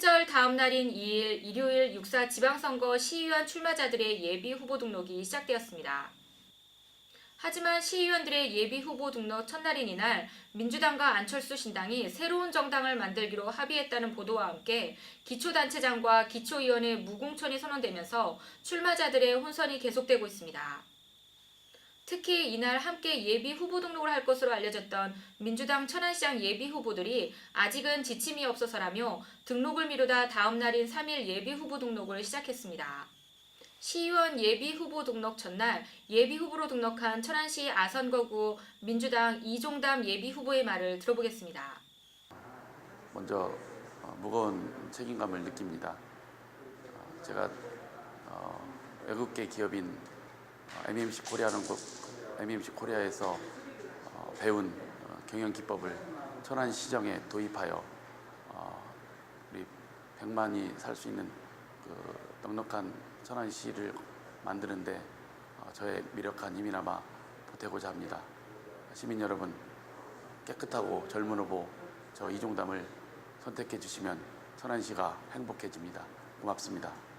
다음 날인 2일 일요일 6사 지방선거 시의원 출마자들의 예비 후보 등록이 시작되었습니다. 하지만 시의원들의 예비 후보 등록 첫날인 이날 민주당과 안철수 신당이 새로운 정당을 만들기로 합의했다는 보도와 함께 기초단체장과 기초위원회 무공천이 선언되면서 출마자들의 혼선이 계속되고 있습니다. 특히 이날 함께 예비 후보 등록을 할 것으로 알려졌던 민주당 천안시장 예비 후보들이 아직은 지침이 없어서라며 등록을 미루다 다음 날인 3일 예비 후보 등록을 시작했습니다. 시의원 예비 후보 등록 전날 예비 후보로 등록한 천안시 아선거구 민주당 이종담 예비 후보의 말을 들어보겠습니다. 먼저 어, 무거운 책임감을 느낍니다. 어, 제가 어, 외국계 기업인 어, MMC 코리아는 곳, MMC 코리아에서 어, 배운 어, 경영 기법을 천안 시정에 도입하여 어, 우리 100만이 살 수 있는 그 넉넉한 천안시를 만드는데 어, 저의 미력한 힘이나마 보태고자 합니다. 시민 여러분 깨끗하고 젊은 후보 저 이종담을 선택해 주시면 천안시가 행복해집니다. 고맙습니다.